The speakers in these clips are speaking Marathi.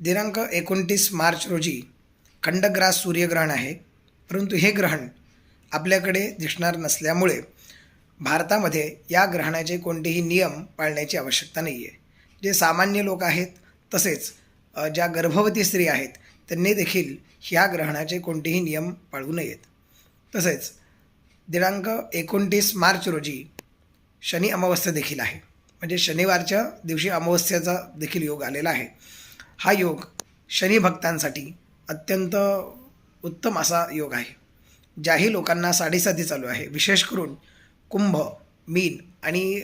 दिनांक एकोणतीस मार्च रोजी खंडग्रास सूर्यग्रहण आहे. परंतु हे ग्रहण आपल्याकडे दिसणार नसल्यामुळे भारतामध्ये या ग्रहणाचे कोणतेही नियम पाळण्याची आवश्यकता नाही आहे जे सामान्य लोक आहेत तसेच ज्या गर्भवती स्त्री आहेत त्यांनी देखील ह्या ग्रहणाचे कोणतेही नियम पाळू नयेत. तसेच दिनांक एकोणतीस मार्च रोजी शनी अमावस्या देखील आहे. म्हणजे शनिवारच्या दिवशी अमावस्याचा देखील योग आलेला आहे. हा योग शनी भक्तांसाठी अत्यंत उत्तम असा योग आहे. ज्याही लोकांना साडेसाती चालू आहे. विशेष करून कुंभ मीन आणि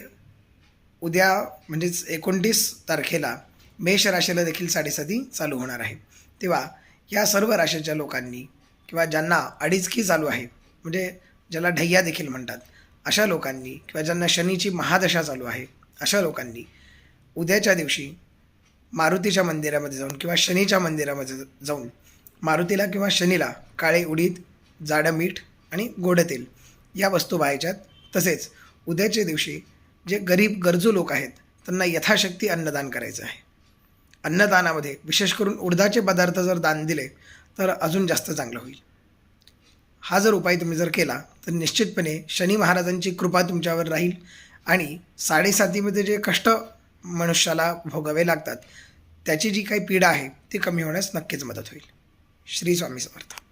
उद्या म्हणजेच एकोणतीस तारखेला मेष राशीला देखील साडेसाती चालू होणार आहे. तेव्हा या सर्व राशीच्या लोकांनी किंवा ज्यांना अडीचकी चालू आहे म्हणजे ज्याला ढय्या देखील म्हणतात अशा लोकांनी किंवा ज्यांना शनीची महादशा चालू आहे अशा लोकांनी उद्याच्या दिवशी मारुतीच्या मंदिरामध्ये जाऊन किंवा शनीच्या मंदिरामध्ये जाऊन मारुतीला किंवा शनीला काळे उडीद जाडं मीठ आणि गोड तेल या वस्तू व्हायच्यात तसेच उद्याच्या दिवशी जे गरीब गरजू लोक आहेत त्यांना यथाशक्ती अन्नदान करायचं आहे. अन्नदानामध्ये विशेष करून उडदाचे पदार्थ जर दान दिले तर अजून जास्त चांगलं होईल. हा जर उपाय तुम्ही जर केला तर निश्चितपणे शनी महाराजांची कृपा तुमच्यावर राहील आणि साडेसातीमध्ये जे कष्ट मनुष्याला भोगावे लागतात. त्याची जी काही पीडा आहे ती कमी होण्यास नक्कीच मदत होईल. श्री स्वामी समर्थ.